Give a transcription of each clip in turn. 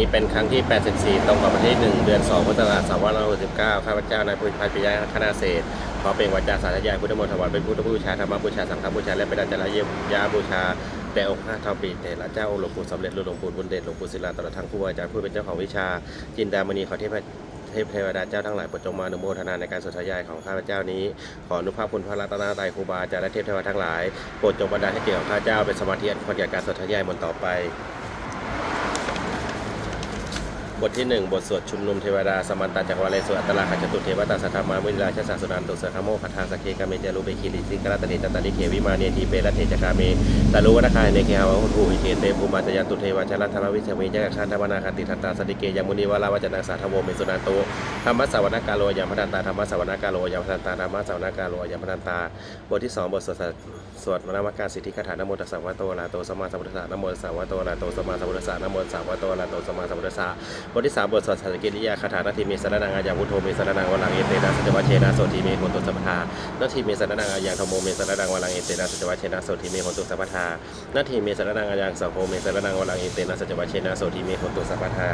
นี้เป็นครั้งที่ 84 ตรงกับวันที่ 1 เดือน 2 พุทธศักราช2569 ข้าพเจ้านายพุทธิพัฒน์ปิยะคณะเศรษฐ์ขอเป็นวาจาสารยายพุทธมนต์ถวายเป็นพุทธบูชาธรรมบูชา สังฆบูชา และเป็นอาจารย์เยี่ยมยาบูชาแด่องค์ข้าทองปีเตละเจ้าองค์หลวงปู่สำเร็จหลวงปู่บุญเดชหลวงปู่ศิลาตลอดทั้งครูอาจารย์ผู้เป็นเจ้าของวิชา จินดามณีขอเทพเทพเทวดาเจ้าทั้งหลายโปรดจงมาอนุโมทนาในการสดทยายของข้าพเจ้านี้ ขออนุภาพคุณพระรัตนตรัยครูบาอาจารย์และเทพเทวดาทั้งหลายโปรดจงบันดาลให้เกี่ยวข้าพเจ้าเป็นสมาธิอันควรแก่การสดทยายมนต่อไป บทที่ 1 บทสวดชุมนุมเทวดาสมันตาจักรวาเลสวดอัตลาขจตุเทวตาสัทธามามุนิราชสาสุนันตุสขโมคทาสเคกาเมจารุเบคิริสิกราตเนจตาลิเควิมาเนทีเปรตเทจกาเมตาลุวนาคายเนเคหาวะหุทูหิเกเตภูมาจยันตุเทวาชลัทธรวิชเมจักขันธวนาคติทัตตาสติเกยมุนีวาลาวจนาสาทโวเมสุนันโตธรรมสาวนากาโลยามพันตาธรรมสาวนากาโลยามพันตาธรรมสาวนากาโลยามพันตาบทที่ 2 บทสวดสวดนามการสิทธิคาถานโมตัสสะวะโตอะระหะโตสมาสัมพุทธัสสะนโมตัสสะวะโตอะระหะโตสมาสัมพุทธัสสะนโมตัสสะวะโตอะระหะโตสมมาสัมพุทธัสสะบทที่3บทสวดสันกิริยาคาถานาทีเมสรนังอาญาพุทโธเมสรนังวลังเอเตนะสัจวัชเชนะโสทีเมโหตุสัพพทานาทีเมสรนังอาญาธโมเมสรนังวลังเอเตนะสัจวัชเชนะโสทีเมโหตุสัพพทานาทีเมสรนังอาญาสังโฆเมสรนังวลังเอเตนะสัจวัชเชนะโสทีเมโหตุสัพพทา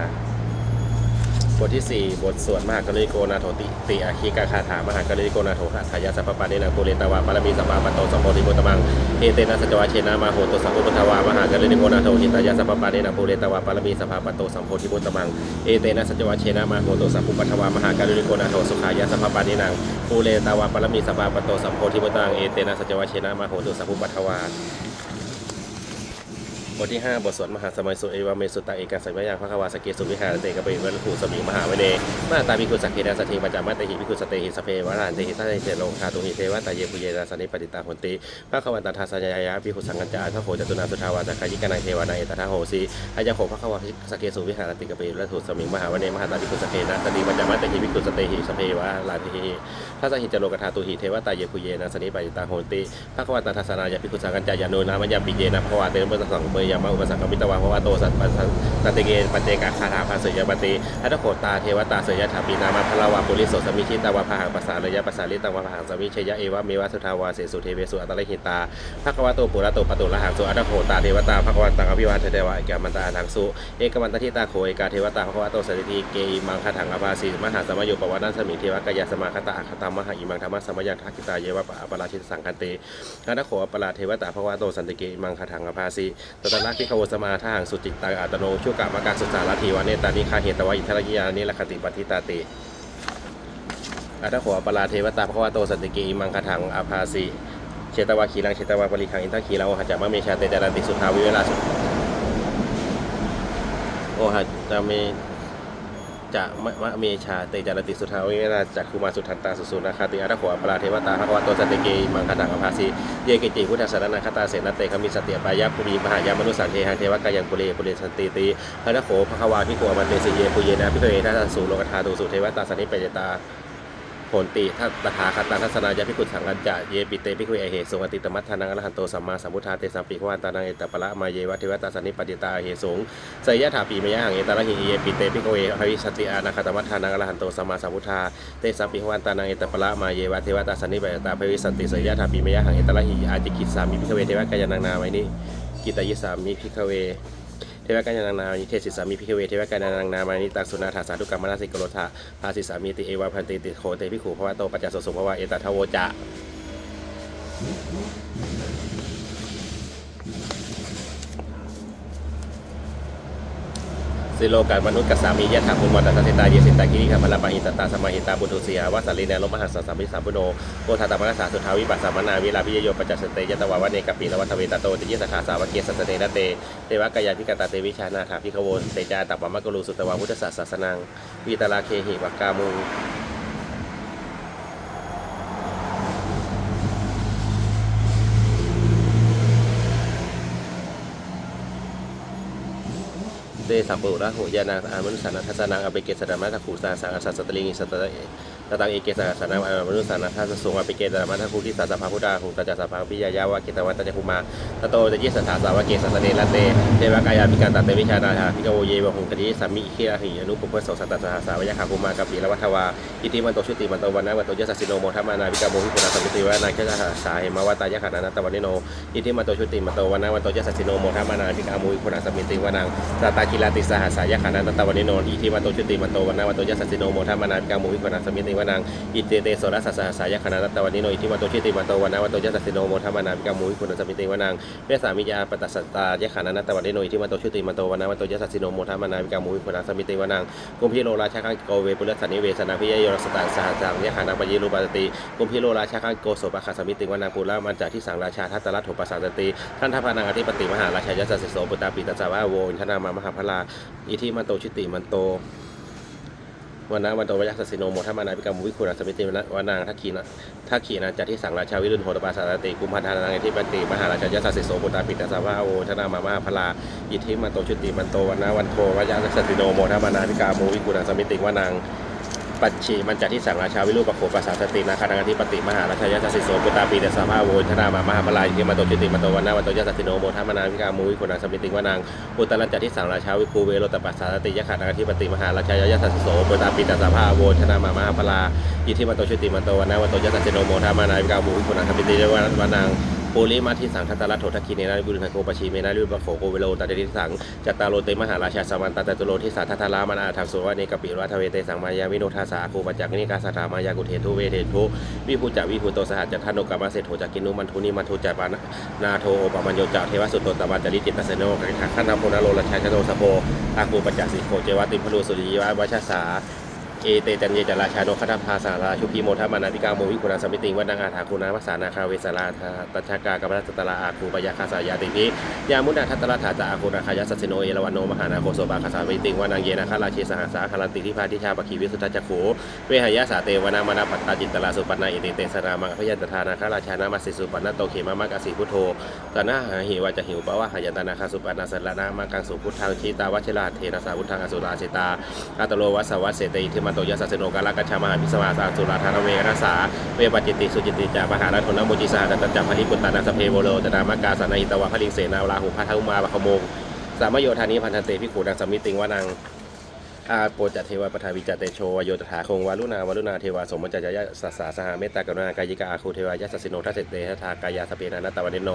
บทที่ 4 บทสวดมหากริโกนาโถติติอาคีกาคาถามหากริโกนาโถคาถายาสัพพปานินังปุเรตาวาปารมีสัพพะปโตสัมโพธิมุตมังเอเตนะสัจวะเชนะมาโหตุสัพพุทธวามหากริโกนาโถหิตายาสัพพปานินังปุเรตาวาปารมีสัพพะปโตสัมโพธิมุตมังเอเตนะสัจวะเชนะมาโหตุสัพพุปัทวามหากริโกนาโถสุขายาสัพพปานินังปุเรตาวาปารมีสัพพะปโตสัมโพธิมุตตมังเอเตนะสัจวะเชนะมาโหตุสัพพุปัทวา บทที่5บทสวดมหาสมัยสุเอวาเมสุตตะเอกสัมยาพระควาสเกสุวิหารเตกะเปวัลขุสมิงมหาเวเนมาตาพิคุสักเกนาสถิปัจจามาตหิพิคุสเตหิสเพวารานเตหิสัตเตโลคาตุหิเทวตาเยปุเยนาสันิปติตาหนติพระควาตาทาสัญญายาพิคุสังกัญจาพระโหจตุนาสุทาวาจักขายิกานังเทวานาเอตทาโหสีอายาโขพระควาสเกสุวิหารเตกะเปวัลขุสมิงมหาเวเนมหาตาพิคุสักเกนาสติปัจจามาตหิพิคุสเตหิสเพวารานเตหิพระสหิจโลกธาตุหิเทวตาเยปุเยนาสันิปติตาหนติพระควาตาทาสนายาพิคุสังกัญจายานุนามัญญาปิเยนะพระวาเตนะเบสังเมยามาอุปสังกมิตวาภวะโตสัตปัสสันติเกปัจเจกาคาถาภาสยปติอัตโขตาเทวตาเสยถาปีนามาพลาวาปุริโสสมิชิตาวาภาหังปัสสาระยะปัสสาลิตังวาภาหังสมิเชยะเอวะเมวะสุทาวาเสสุเทเวสุอัตเลหิตาภควะโตปุระโตปตุละหังสุอัตโขตาเทวตาภควะตังอภิวาเทเดวะเอกมันตาทังสุเอกมันตทิตาโขเอกาเทวตาภควะโตสติทีเกอิมังคาถังอภาสีมหาสมโยปวัตนัสมิเทวกายาสมาคตาอัคตามหาอิมังธรรมสมยังทักขิตาเยวะปะปราชิตสังคันเตอัตโขปราเทวตาภควะโตสันติเกอิมังคาถังอภาสีตตระพิขวสมาทหังสุจิตตังอัตโนชั่วกามกาสุสาลทีวะเนตานิคาเหตวาอิทรกิยานิลคติปฏิตาติอัตถโขปราเทวตาภควาโตสันติกิมังคถังอาภาสีเชตวาขีรังเชตวาปริคังอินทขีรังโอหะจามะเมชาเตจารันติสุทาวิเวลาสุโอหจามเม จะมะมะเมชาเตจารติสุทาวิเวลาจักคุมาสุทันตาสุสุนาคาติอัตขวาปราเทวตาภควะโตสันติเกมังคตังอภาสีเยเกจิพุทธสารนาคตาเสนาเตคมิสติปายะภูมิมหายามนุสันเทหังเทวกายังปุเรปุเรสันติติอัตถโขภควาพิโกมันเตสิเยปุเยนะพิโกเอทัสสุโลกธาตุสุเทวตาสันนิปเปยตา นติทัตถาคตังทัศนายาพิคุสังกัญจะเยปิเตพิคุเอเหสุงอติตมัทธานังอรหันโตสัมมาสัมพุทธาเตสัมปิขวานตานังเอตปะละมาเยวะเทวตาสันนิปติตาเหสุงสยยะถาปีมยะหังเอตระหิเยปิเตพิคุเอหวิสติอานาคตมัทธานังอรหันโตสัมมาสัมพุทธาเตสัมปิขวานตานังเอตปะละมาเยวะเทวตาสันนิปติตาภวิสติสยยะถาปีมยะหังเอตระหิอาจิกิสามิพิคุเวเทวกายานังนาไว้นี้กิตายิสามิพิคุเว เทวกายานังนามิเทศิสามีพิเคเวเทวกายานังนามานิตักสุนาถาสาธุกรรมนาสิกโรธาภาสิสามีติเอวาพันติติโคเตพิขูภวะโตปัจจสสุภวะเอตัทโวจะ สิโลการมนุษย์กับสามียะถาคุณมิวัตตาสิตาเยสิตากิริขัมพลปะอิตตาสมาหิตาบุตุเสียวัสลีเนรมหัสสสามิสามพุโนโกธาตมนัสสาสุทาวิปัสสามนาวิลาพิยโยปัจจสเตยตวาวะเนกปีนวัตเวตโตติยสขาสาวะเกสัสเตนะเตเทวกายาพิกตาเตวิชานาถาพิขโวนเตจาตัปปะมะกรูสุตวาพุทธศาสสนังวิตาลาเคหิวักกามุง เตสัมปุระหุยานาอามุสันทัสสนังอเปเกสดามัตถคูสาสังอสัสสตลิงสัตตะ ตตังเอเกสสาสนามนุสานาทัสสงอปิเกตามัทคุทิสาสภาพุทธาหุตจัสภาปิยายาวะเกตวัตจัคุมาตโตจะยิสถาสาวะเกสสเนลเตเทวกายาพิการตัดเตวิชานาธาพิกโวเยวะหุงคดีสัมมิอิคิอาหิอนุปุพพสสัตตสหสาวยะขาคุมากับปีละวัฒวาอิติมันโตชุติมันโตวันนะวันโตยสัสสิโนโมทัมานาวิกาโมหิปุณาสมิติวะนาเคสหสาเหมาวตายะขานาตวันนิโนอิติมันโตชุติมันโตวันนะวันโตยสัสสิโนโมทัมานาวิกาโมหิปุณาสมิติวะนางสัตตากิลาติสหสายะขานาตวันนิโนอิติมันโตชุติมันโตวันนะวันโตยสัสสิโนโมทัมานาวิกาโมหิปุณาสมิติวนางอิเตเตโสรัสสะสายคณะรัตวันนิโนอิทิมาโตชิติมาโตวันนาวันโตยัสสิโนโมทัมมานาวิกามุวิคุณสมิติวนังเวสามิยาปตัสสตายะขานนัตวันนิโนอิทิมาโตชิติมาโตวันนาวันโตยัสสิโนโมทัมมานาวิกามุวิคุณสมิติวนังกุมพิโลราชาคังโกเวปุรสันนิเวสนาพิยโยรสตาสหจังยะขานาปยิรูปาติกุมพิโลราชาคังโกโสปะคาสมิติวนังปุระมันจาที่สังราชาทัตตรัตถุปสาสติท่านทัพนังอธิปติมหาราชายัสสิโสปุตตาปิตสาวะโวอินทนามามหาพลาอิทิมาโตชิติมันโต วันนะวันโตวยักษสิโนโมทัมมานาพิกรรมวิคุณสมิติวนะวานางทักขีนะทักขีนะจัดที่สังราชาวิรุณโหตปาสารติกุมพันธานังที่ปฏิมหาราชยัสสิโสปุตาปิตสาวะโอชนามามาพลาอิทธิมันโตชุติมันโตวันนะวันโทวยักษสิโนโมทัมมานาพิกรรมวิคุณสมิติวานาง ปัจฉิมันจัดที่สังราชาวิรุปโขปัสสาสตินาคานังที่ปฏิมหาราชายัสสิโสปุตตาปีเดสาภาโวธนามามหาพลายที่มาโตจิติมาโตวันนาวันโตยัสสิโนโมทัมานาวิกามุวิคุณาสมิติวานางอุตรันจัดที่สังราชาวิคูเวโรตปัสสาสติยะขานังที่ปฏิมหาราชายัสสิโสปุตตาปีเดสาภาโวธนามามหาพลาอิทิมาโตจิติมาโตวันนาวันโตยัสสิโนโมทัมานาวิกามุวิคุณาสมิติวานาง ปุริมาทิสังทัตตะรัตโถทักขีเนนะบุริทังโกปชีเมนะริปะโขโกเวโลตัดเดทิสังจัตตาโลเตมหาราชาสมันตตตุโลทิสาทัตตารามันอาทังสุวะเนกปิรัทเวเตสังมายาวิโนทาสาโคปัจจักนิกาสถามายากุเททุเวเททุวิภูจักวิภูโตสหัจจัทธโนกามาเศโถจักกินุมันทุนิมันทุจัปานาโทโอปมัญโยจัเทวสุตโตตบันจริจิตตสโนกังขันธโพนาโลราชาชโนสโพอาคูปัจจักสิโคเจวติพลูสุริยวะวัชสา เอเตจันเยจราชาโนคตภาสาราชุพีโมทมานาติกาโมวิคุณาสมิติงวัดดังอาถาคุณาวัสานาคาเวสาราธาตัชกากรรมรัตตลาอาคูปยาคาสายาติพิยามุนาทัตตลาถาจาอาคูนาคายาสสิโนเอรวันโนมหานาโคโสบาคาสามิติงวานางเยนาคาราเชสหาสาคารันติทิพาทิชาปคีวิสุทธจักโขเวหายาสาเตวนามานาปัตตาจินตลาสุปันนาเอเตเตสนามังพยันตทานาคาราชานามาสิสุปันนาโตเขมามักอสิพุทโธตนาหาหิวาจะหิวปะวะหายันตนาคาสุปันนาสลานามังกังสุพุทธังชีตาวัชราเทนะสาวุธังอสุราสิตาอาตโลวัสวัสเสตอิทิมันโตยัสสสิโนกาลกัจฉามหาพิสมาสาสุราธานเวรสาเวปจิติสุจิติจามหาลัทนโมจิสาดัตจัมพลิปุตตานาสเพโวโลตนามกาสนาหิตวะพลิงเสนาลาหุพัทธุมาบะขโมงสามโยธานิพันธเตพิขูดังสมิติงวานังอาโปจัตเทวปทาวิจตเตโชวโยตถาคงวารุณาวารุณาเทวาสมมัจจยะสัสสาสหเมตตากรุณากายิกาอาคูเทวายะสัสสิโนทัสเสเตทากายาสเปนานัตตวันเนโน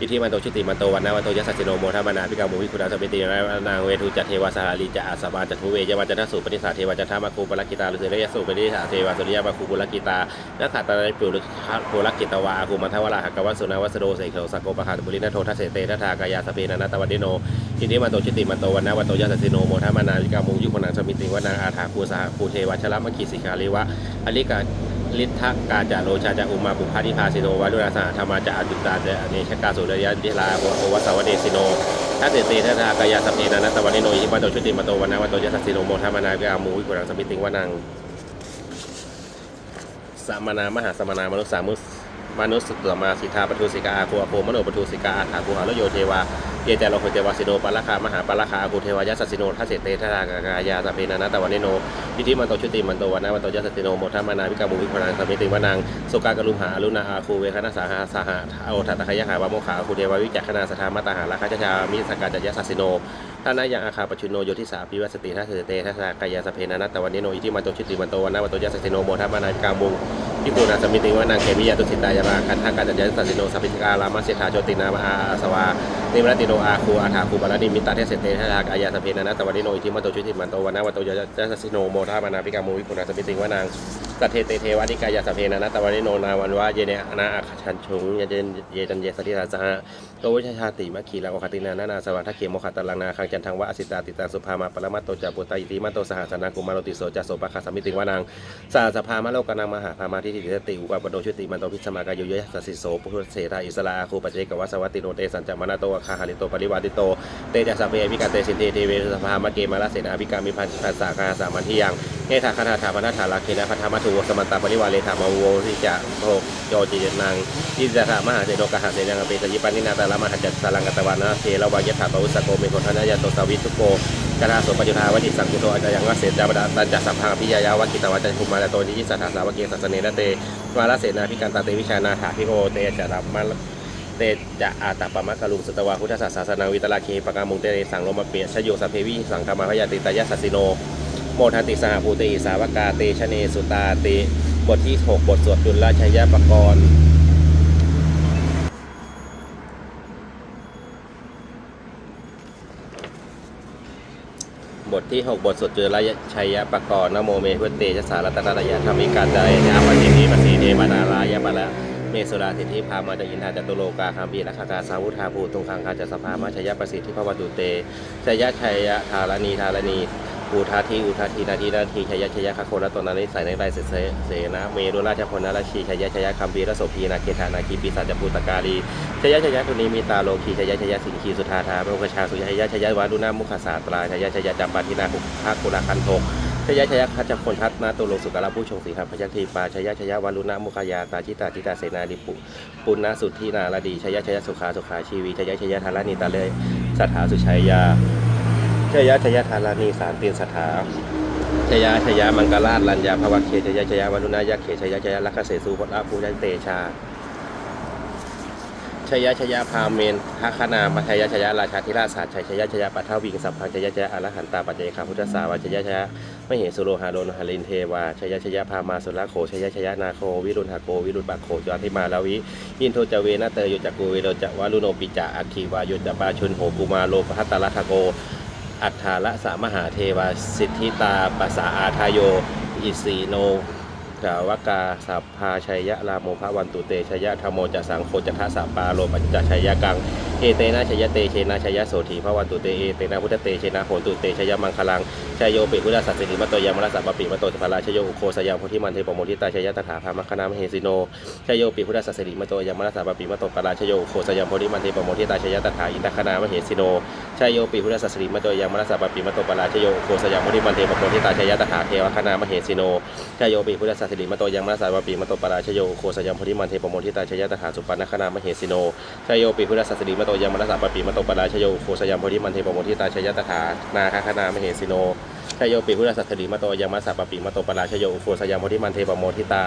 อิทิมันโตชิติมันโตวันนาวันโตยัสสสิโนโมทัมมานาพิกามุวิคุดาสเปติระนางเวทุจัตเทวาสหาลีจะอาสมาจัตุเวยวาจันทสุปนิสาเทวาจันทามาคูปลกิตาลุเสรยสุปนิสาเทวาสุริยามาคูปุลกิตานักขัตตาปุรุปุลกิตวาอาคูมันทวราหกวัสสุนาวัสโดเสกโสโกปะหาบุรินาโททัสเสเตทัทากายาสเปนานัตวันเดโนอิทิมันโตชิติมันโตวันนาวันโตยัสสสิโนโมทัมมานาพิกามุวิคุนังสมิติวานางอาถาคูสหคูเทวาชลมกิสิกาลิวะอลิกา ลิทธกาจาโรชาจาอุมาปุพาธิพาสิโนวารุณาสหธรรมาจาอจุตาเจอเนชกาสุรยานิลาโอวัสวเดสิโนทัตเตเตทัตากายาสพเพนานัตวันนิโนยิปันโตชุติมาโตวันนาวันโตยัสสสิโนโมทัมมานาวิอามูวิกุรังสมิติงวานังสามนามหาสมนามนุสสามุสมนุสสุตตมาสิทธาปทุสิกาอาโคอโคมโนปทุสิกาอาถาภูหาลโยเทวา เยเจโลโคเทวาสิโนปะละคามหาปะละคาอาคูเทวายาสสสิโนทัสเสเตทัตากายาสพเปนานาตวันนิโนพิธีมันโตชุติมันโตวันนาวันโตยัสติโนโมทัมานาวิกามุวิพนังสมิติวานังสุกากรุมหาอรุณาอาคูเวคณะสาหาสาหาโอทัตตะขยหาวาโมขาคูเทวาวิจักขณาสถามาตาหาราคาชามิสกาจัยสัสสิโน ท่านายังอาคาปชุนโนโยทิสาปิวัสติทัสเตทัสกายาสเพนานัตตวันนิโนอิทิมันโตชุติมันโตวันนาวันโตยัสติโนโมทัมานาวิกามุงพิปูนาสมิติวานังเขมิยาตุสิตายามาคันธาการจัยสัสสิโนสัพพิกาลามาเสธาโจตินามาอาสวานิมรติโนอาคูอาถาคูปารดิมิตาเทสเตทัสกายาสเพนานัตตวันนิโนอิทิมันโตชุติมันโตวันนาวันโตยัสติโนโมทัมานาวิกามุวิปุนาสมิติวานัง สัทเทเตเทวานิกายาสเพนะนะตะวันนิโนนาวันวะเยเนนาอาคชันชงเยเจนเยจันเยสติราสหะโตวิชาชาติมัคคีลาโอคตินานานาสวัสทเขโมขตลังนาคังจันทังวะอสิตาติตาสุภามาปรมัตโตจาปุตตาอิติมัตโตสหสนากุมารติโสจัสโสปะคาสมิติวานังสาสภามะโลกนังมหาภามาทิฏฐิสติอุปปโนชุติมันโตพิสมากายโยยะสัสิโสปุถุเสธาอิสลาอาคูปเจกวัสวัตติโนเตสัญจมานาโตคาหาริโตปริวาติโตเตจัสสะเพวิกาเตสินเทเทเวสภามะเกมาลเสนาภิกามิพันธัสสะคาสามันทิยัง เนธาคณาถาปนาถาลาเคนะพัทธมัตุสมันตาปริวาเลธามาโวทิจะโภโยจินังทิจะถามหาเสโนกหาเสนังเปตยิปันนินาตาลมหัจจสารังกตวานะเทระวายถาปวุสโกเมโคทนายาโตสวิทุโกกราโสปัจจุทาวจิสังกุโตอาจายังวเสจาบดาตันจัสัพพังพิยายาวกิตวัจคุมาลโตนิยิสถาสาวเกสัสเนนเตวาลเสนาพิการตาเตวิชานาถาพิโอเตจะรับมาเตจะอาตปะมะกะลุงสตวาพุทธศาสนาวิตลาเคปกามุงเตสังโลมาเปียชโยสัพเพวิสังกามาพยาติตายาสัสิโน โมทันติสหภูติสาวกาเตชะเนสุตาเตบทที่ 6 บทสวดจุลชัยยปกรณ์บทที่6บทสวดจุลชัยปกรณ์นโมเมพุทเตชะสารัตนายะธรรมิกาใจยาปฏิทิปสีเทวดารายะบาละเมสุราสิทธิพามาจอินทาจตุโลกาคัมพีรักากาสาวุธาภูตุงคังคาจัสภามาชยประสิทธิพระวัตุเตชยชัยธารณีธารณี อุทาทีอุทาทีนาทีนาทีชยชยคาโคละตนานิสัยในไรเสเสนะเมรุราชพลนราชีชยชยคัมพีรโสพีนาเคธานาคีปีศาจปุตการีชยชยทุนีมีตาโลคีชยชยสิงคีสุธาธาโมกชาสุชยชยวารุณามุขศาตราชยชยจัมปาทินาภุภาคุลาคันโทชยชยคัจจคนทัตนาตุโลสุกราผู้ชงสีครับพยัคฆ์ทีปาชยชยวารุณะมุขยาตาชิตาจิตาเสนาดิปุปุณณสุทธินาลดีชยชยสุขาสุขาชีวีชยชยธารานีตาเลยสัทธาสุชัยยา ชยะชยะธารานีสารเตียนสัทธาชยะชยะมังกราชลัญญาภวะเคชยะชยะวารุณะยักเขชยะชยะลักขเสสุพลอาภูยันเตชาชยะชยาพาเมนทัคนามัทยชยะราชาธิราชสาชัยชยะชยะปัทวิงสัพพังชยชยอรหันตาปัจเจคาพุทธสาวาชยะชยะไมเหสุโรหาโดนหลินเทวาชยะชยะพามาสุรโขชยะชยะนาโควิรุณหโกวิรุณบักโขจารทิมาลาวิอินโทจเวนะเตยโยจักกูเวโรจัวารุโนปิจาอัคคีวาโยจัปาชุนโหกุมาโลภัตตลัทโก อัฏฐาละสามหาเทวาสิทธิตาปัสสาอาทายโย อิสีโนกาวกาสัพพาชัยยะรามโมภวันตุเตชยะธรรมโมจะสังโฆจัทัสสะปาโลปัญจชัยยะกังเอเตนะชยเตเชนะชยโสถีพระวันตุเตเอเตนะพุทธเตเชนะโหตุเตชยมังคลังชยโยปิพุทธสัสสิริมตโตยามรัสสปปิมตโตสภาราชโยอุโคสยามโพธิมันเทปโมทิตาชยตถาภามคณามเหสิโนชยโยปิพุทธสัสสิริมตโตยามรัสสปปิมตโตปราชโยอุโคสยามโพธิมันเทปโมทิตาชยตถาอินทคณามเหสิโนชยโยปิพุทธสัสสิริมตโตยามรัสสปปิมตโตปราชโยอุโคสยามโพธิมันเทปโมทิตาชยตถาเทวคณามเหสิโนชยโยปิพุทธสัสสิริมตโตยามรัสสปปิมตโตปราชโยอุโคสยามโพธิมันเทปโมทิตาชยตถาสุปนคณามเหสิโนชยโยปิพุทธสัสสริมโตยามรัสสะปปีมโตปราชโยโคสยามโพธิมันเทปโมทิตาชยตถานาคคณามเหสิโนชยโยปีพุทธสัตถิมโตยามรัสสะปปีมโตปราชโยโคสยามโพธิมันเทปโมทิตา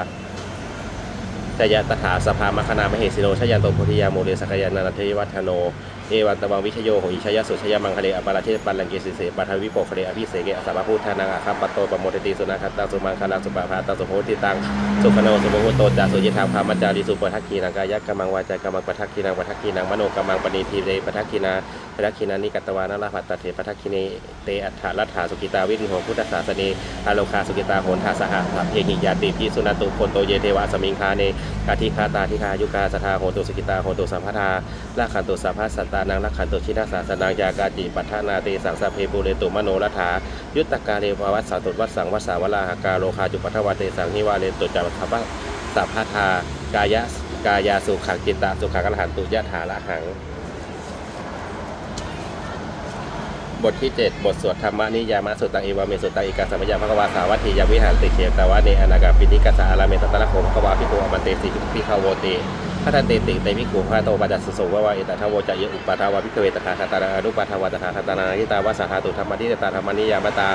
ชยตถาสภามคณามเหสิโนชยันโตโพธิยาโมเรสกยานันาเทวัฒโน เอวันตวังวิชโยโหอิชยสุชยมังคเลอปาราเทปัลลังเกสิเสปัทวิโปคเลอภิเสเกอสัพพพุทธานังอาคัมปโตปโมติสุนัขตังสุมังคลังสุปาภาตังสุโหติตังสุขโนสุโมโหโตจาสุยิทางพามัจจาริสุปทักขีนังกายกัมมังวาจากมมังปทักขีนังปทักขีนังมโนกมมังปณิทีเรปทักขีนาปทักขีนานิกัตวานาลาภัตตเถปทักขีเนเตอัฏฐาลัฐาสุกิตาวิริโหพุทธศาสเนอาโลคาสุกิตาโหนทาสหะสัพเพหิยาติพิสุนัตุโคนโตเยเทวะสมิงคาเนกาทิคาตาทิคายุกาสทาโหตุสุกิตาโหตุสัมภทาลาขันตุสัพพสัตานังลาขันตุชินาสาสนังยากาจิปัฏฐานาเตสังสพเพปุเรตุมโนรัฐายุตตกาเรภวัสสาตุวัสสังวัสสาวลาหกาโลคาจุปัทวาเตสังนิวาเรตุจัปทัพพะสัพพทากายะกายาสุขังจิตตาสุขังกหันตุยะถาละหัง บทที่ 7 บทสวดธรรมนิยามะสุตังเอวาเมสุตังเอกาสัมยาภควาสาวัตถิยาวิหารติเขตาวะเนอนากาปินิกัสสะอาราเมตตะละโคมขวาพิโกอมันเตสิพิขาวโวเต ทันเตติเตมิโกพระโตปัจจสโสวะวะเอตทาวโวจะยอุปาทาวะพิกเวตถาคตานาอนุปาทาวะตถาคตานาทิตาวะสาธาตุธรรมนิตาธรรมนิยามตา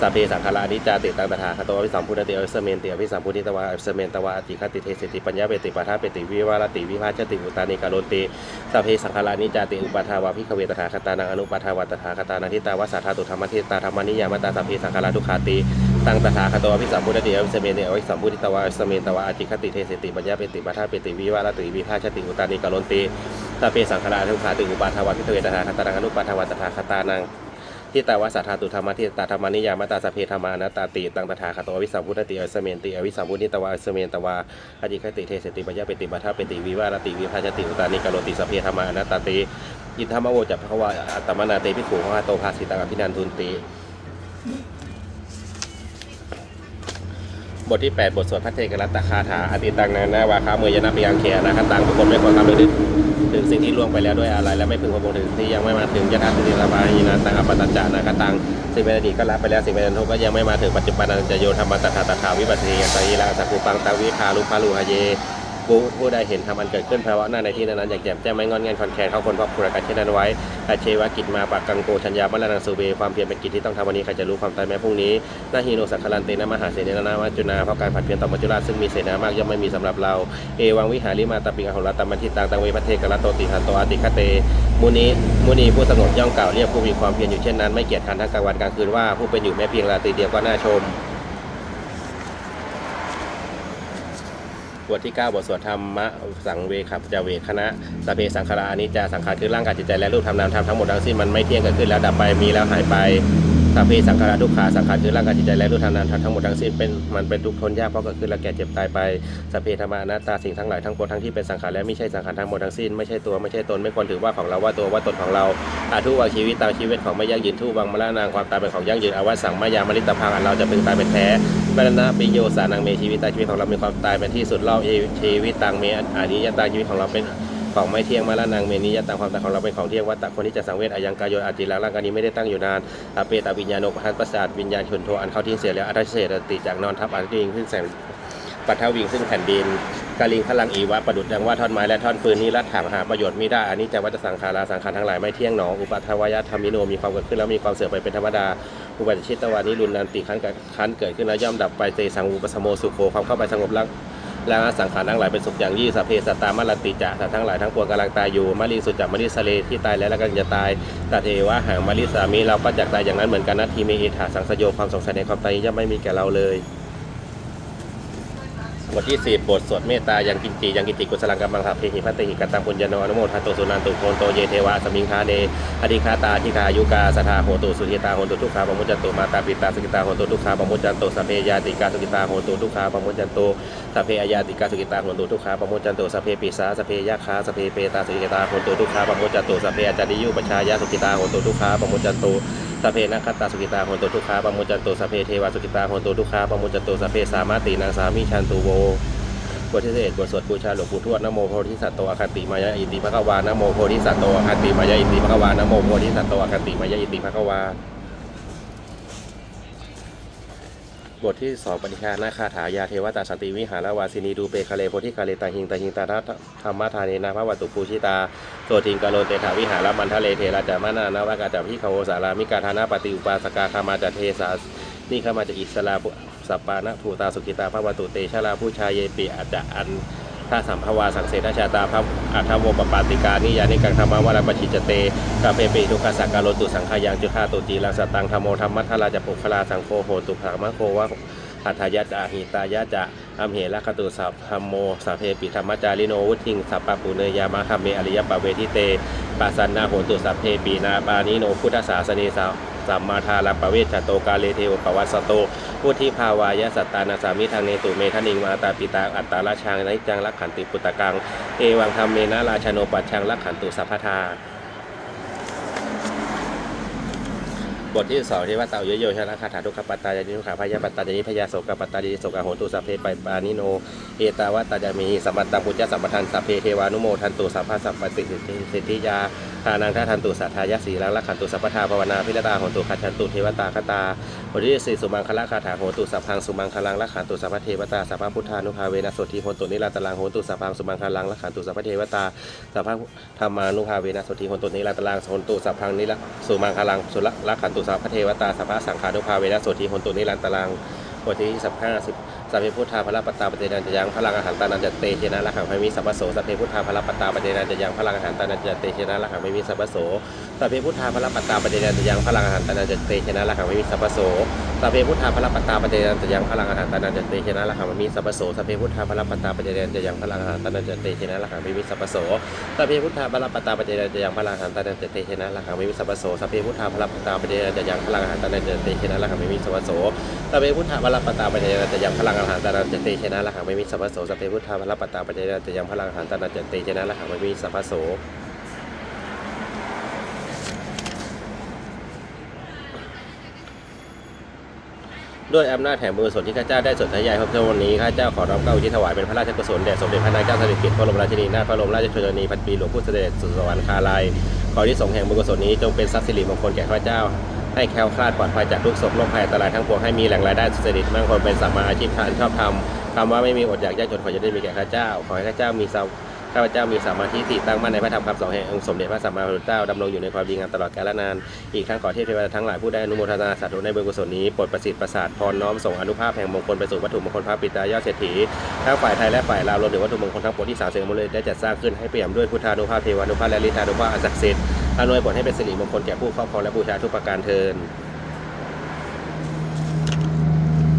สัพเพสังขารานิจาติตังตถาคตวะวิสัมพุทธเตอวิสเมนเตอวิสัมพุทธิตวะอวิสเมนตวะอติคติเทสติปัญญาเปติปะทาเปติวิวารติวิภาชติอุตานิกาโลเตสัพเพสังขารานิจาติอุปาทาวะพิขเวตถาคตานังอนุปาทาวะตถาคตานังทิตาวะสาธาตุธรรมทิตาธรรมนิยามตาสัพเพสังขาราทุกขาติ ตังตถาคตวพิสัมพุทธเอวิสเมนเตอวิสัมพุทธิตวะอวิสเมนตวะอติคติเทสติปัญญาเปติปะทาเปติวิวารติวิภาชติอุตานิกาลเตสัพเพสังขาราทุกขาติอุปาทาวะพิเวตถาคตานังอนุปาทาวะตถาคตานังที่ตาวาสัทธาตุธรรมที่ตาธรรมนิยามตาสเพธรรมานาตาติตังตถาคตวิสัมพุทธติอวิสเมนติอวิสัมพุทธิตวาอิสเมนตวาอจิคติเทสติปัญญาเปติปัฏฐาเปติวิวารติวิภาชติอุตานิกาโลติสพเพธรรมานาตาติอินทรรมโวจัพพะวะอัตมนาเตพิขุภะวะโตภาสิตังอภินันทุนติ บทที่ 8 บทสวดพระเทกรัตตคาถาอติตังนานาวาคาเมยนะปิยังเขนะคตังทุกคนไม่ควรทำเลยถึงสิ่งที่ล่วงไปแล้วด้วยอะไรและไม่พึงประมงถึงที่ยังไม่มาถึงยะทัสติราบายินาตังอปตัจจานะคตังสิ่งเป็นอดีตก็ลับไปแล้วสิ่งเป็นอนาคตก็ยังไม่มาถึงปัจจุบันนันจะโยธรรมตถาตถาวิบัติยันตยิรังสักขุปังตาวิคาลุพาลุหเย ผู้ผู้ใดเห็นทำอันเกิดขึ้นภาวะหน้าในที่นั้นๆอย่างแจ่มแจ้งไม่งอนเงินคอนแคนเขาคนพบคุณกันเช่นนั้นไว้อาเชวะกิจมาปากกังโกชัญญามรณังสุเวความเพียรเป็นกิจที่ต้องทำวันนี้ใครจะรู้ความตายแม้พรุ่งนี้นาฮีโนสักคลันเตนะมหาเสนานามาจุนาเพราะการผัดเพียรต่อมัจจุราชซึ่งมีเสนามากย่อมไม่มีสำหรับเราเอวังวิหาริมาตปิงอโหรตัมมันทิตังตังเวพระเทกะละโตติหันโตอาติคเตมุนีมุนีผู้สงบย่อมกล่าวเรียกผู้มีความเพียรอยู่เช่นนั้นไม่เกียจคร้านทั้งกลางวันกลางคืนว่าผู้เป็นอยู่แม้เพียงราตรีเดียวก็น่าชม บทที่ 9 บทสวดธรรมะสังเวขับจะเวคณะสเพสังขารานิจจาสังขารคือร่างกายจิตใจและรูปธรรมนามธรรมทั้งหมดทั้งสิ้นมันไม่เที่ยงเกิดขึ้นแล้วดับไปมีแล้วหายไป สพเพสังขาราทุกขาสังขารคือร่างกายจิตใจและรูปธรรมนามธรรมทั้งหมดทั้งสิ้นเป็นมันเป็นทุกข์ทนยากเพราะเกิดขึ้นแล้วแก่เจ็บตายไปสพเพธรรมานัตตาสิ่งทั้งหลายทั้งปวงทั้งที่เป็นสังขารและไม่ใช่สังขารทั้งหมดทั้งสิ้นไม่ใช่ตัวไม่ใช่ตนไม่ควรถือว่าของเราว่าตัวว่าตนของเราอาทุวังชีวิตตาชีวิตของไม่ยั่งยืนทุวังมรณางความตายเป็นของยั่งยืนอวสังมายามริตพังอันเราจะพึงตายเป็นแท้บรรณะปิโยสานังเมชีวิตตายชีวิตของเรามีความตายเป็นที่สุดเล่าเอชีวิตตังเมอานิยตาชีวิตของเราเป็น ของไม่เที่ยงมาละนางเมนิยะตาความตาของเราเป็นของเที่ยงวัตตะคนที่จะสังเวชอายังกายโยอติลังร่างกายนี้ไม่ได้ตั้งอยู่นานอาเปตาวิญญาณโนปทันประสาทวิญญาณชนโทอันเข้าทิ้งเสียแล้วอัตเสดติจากนอนทับอันทิ้งขึ้นแสงปัทวิงซึ่งแผ่นดินกาลิงพลังอีวะประดุดดังว่าท่อนไม้และท่อนฟืนนี้รัดถางหาประโยชน์ไม่ได้อันนี้จะวัตสังขาราสังขารทั้งหลายไม่เที่ยงหนออุปทวายธรรมิโนมีความเกิดขึ้นแล้วมีความเสื่อมไปเป็นธรรมดาอุปัชชิตวานิรุนนันติขันกับขันเกิดขึ้นแล้วย่อมดับไปเตสังอุปสมโมสุโขความเข้าไปสงบล้ว แล้วสังขารทั้งหลายเป็นสุขอย่างยี่สเพสตตามรติจะสัตว์ทั้งหลายทั้งปวงกำลังตายอยู่มารีสุจักมารีสเลที่ตายแล้วแล้วกำลังจะตายตาเทวะหางมารีสามีเราก็จากตายอย่างนั้นเหมือนกันนะทีเมเอถาสังสโยความสงสัยในความตายย่อมไม่มีแก่เราเลย บทที่ 10 บทสวดเมตตายังกินจิยังกินจิกุศลังกัมมังคาเพหิพัตติหิกัตตังปุญญโนอนุโมทัตโตสุนันตุโกนโตเยเทวะสมิงคาเนอธิคาตาทิคายุกาสทาโหตุสุทิตาโหตุทุกขาปมุจจตุมาตาปิตาสกิตาโหตุทุกขาปมุจจันโตสพเพยาติกาสกิตาโหตุทุกขาปมุจจันโตสพเพอยาติกาสกิตาโหตุทุกขาปมุจจันโตสพเพปิสาสพเพยาคาสพเพเปตาสกิตาโหตุทุกขาปมุจจันโตสพเพอาจาริยุปชายาสุกิตาโหตุทุกขาปมุจจันโตสพเพนะคัตตาสุกิตาโหนตุทุกขาปมุจจันโตสพเพเทวาสุกิตาโหนตุทุกขาปมุจจันโตสพเพสามาตินางสามิชันตุโวบทที่สิบทสวดบูชาหลวงปู่ทวดนโมโพธิสัตว์โตอาคันติมายะอิติภะควานโมโพธิสัตว์โตอาคันติมายะอิติภะควานโมโพธิสัตว์โตอาคันติมายะอิติภะควา บทที่สองปฏิคานาคาถายาเทวตาสันติวิหารวาสินีดูเปคาเลโพธิคาเลตาหิงตาหิงตาทัธรรมทาเนนาพระวัตุปูชิตาโสทิงกาโลเตถาวิหารมันทะเลเทราจามานานาวากาจาพิคาโวสารามิกาธานาปฏิอุปาสกาคามาจเทสานี่ขามาจากอิสลาสัปปานะภูตาสุกิตาพระวัตุเตชะลาผู้ชายเยปิอาจจะอัน ท่าสัมภวาสังเสทชาตาพระอัทโวปปาติกานิยานิกังธรรมวรปชิจเตกาเปปิทุกขสักการโตุสังขายังจุฆาตุจีรังสตังธรรมโมธรรมัทราจะปุคลาสังโฆโหตุภามะโควะอัฏายะจาหิตายะจะอัมเหระคตุสัพธรรมโมสัพเพปิธรรมจาริโนวุทิงสัพปะปุเนยามะคัมเมอริยปะเวทิเตปัสสันนาโหตุสัพเพปีนาปานิโนพุทธศาสเนสา สัมมาทาลัปเวชโตกาเลเทวปวัสโตพุทธิภาวายะสัตตานาสามิทางเนตุเมทนิงมาตาปิตาอัตตาราชังนิจังลักขันติปุตตะกัง เอวังธรรมเมนะราชโนปัชชังลักขันตุสัพพทา บ ทที่สองที่ว่าเต่าเยอะโยชนะคาถาทุกขปัตตายานิทุกขาพยาปัตตายานิพยาโสกปัตตายานิโสกโหตุสัพเพไปปานิโน เอตาวัตตายามีสัมปัตตังพุทธสัมปทันสัพเพเทวานุโมทันตุสัพพะสัพปติสิทธิยาทานังท่าทันตุสัทธายาสีลังลักขันตุสัพพทาภาวนาพิรตาโหตุขันตุเทวตาคตาบทที่สี่สุมังคละคาถาโหตุสัพพังสุมังคลังลักขันตุสัพพเทวตาสัพพพุทธานุภาเวนะสติโหตุนิรันตลังโหตุสัพพังสุมังคลังลักขันตุสัพพเทวตาสัพพธรรมานุภาเวนะสติโหตุนิรันตลังโหตุสัพพังนิรสุมังคลังสุลักขันตุสาพระเทวตาสัพพะสังขานุภาเวนะโสติหนตุนิรันตรังบทที่สิบห้าสิบ สัพเพพุทธาพระปตาปเจนันจะยังพลังอาหารตานันจะเตเชนะละขังไม่มีสัพพโสสัพเพพุทธาพระปตาปเจนันจะยังพลังอาหารตานันจะเตเชนะละขังไม่มีสัพพโสสัพเพพุทธาพระปตาปเจนันจะยังพลังอาหารตานันจะเตเชนะละขังไม่มีสัพพโสสัพเพพุทธาพระปตาปเจนันจะยังพลังอาหารตานันจะเตเชนะละขังไม่มีสัพพโสสัพเพพุทธาพระปตาปเจนันจะยังพลังอาหารตานันจะเตเชนะละขังไม่มีสัพพโสสัพเพพุทธาพระปตาปเจนันจะยังพลังอาหารตานันจะเตเชนะละขังไม่มีสัพพโสสัพเพพุทธาพระปตาปเจนันจะยังพลังอาหารตานันจะเตเชนะละขังไม่มีสัพพโสสัพเพพุทธาพระปตาปัจจยนจะยังพลังอาหารตานันจะเตชนะละหังไม่มีสัพพโสสัพเพพุทธาพระปตาปัจจยจะยังพลังอาหารตานันจะเตชนะละหังไม่มีสัพพโสด้วยอำนาจแห่งมือส่วนที่ข้าเจ้าได้สนทยายพระเจ้าวันนี้ข้าเจ้าขอน้อมเกล้าอุทิศถวายเป็นพระราชกุศลแด่สมเด็จพระนางเจ้าสิริกิติ์พระบรมราชินีนาถพระบรมราชชนนีพันปีหลวงพุทธเสด็จสุสวรรคาลัยขอที่สงแห่งบุญกุศลนี้จงเป็นทรัพย์สิริมงคลแก่ข้าเจ้า ให้แคล้วคลาดปลอดภัยจากทุกโศกโรคภัยอันตรายทั้งปวงให้มีแหล่งรายได้สุจริตมั่งคงเป็นสัมมาอาชีพทานชอบทำคำว่าไม่มีอดอยากยากจนขอจะได้มีแก่ข้าเจ้า ขอให้ข้าเจ้ามีสาข้าพเจ้ามีสมาธิที่ตั้งมั่นในพระธรรมคำสอนแห่งองค์สมเด็จพระสัมมาสัมพุทธเจ้าดำรงอยู่ในความดีงามตลอดกาลนาน อีกทั้งขอเทพเทวดาทั้งหลายผู้ได้อนุโมทนาสาธุในบุญกุศลนี้โปรดประสิทธิ์ประสาทพรน้อมส่งอนุภาพแห่งมงคลไปสู่วัตถุมงคลพระปิตายอดเศรษฐีทั้งฝ่ายไทยและฝ่ายลาวรวมถึงวัตถุมงคลทั้งปวงที่สามเสงมเลยได้จัดสร้างขึ้นให้เปี่ยมด้วยพุทธานุภาพเทวานุภาพและลิธานุภาพอันศักดิ์สิทธิ์ อำนวยผลให้เป็นสิริมงคลแก่ผู้ครอบครองและบูชาทุกประการเทิน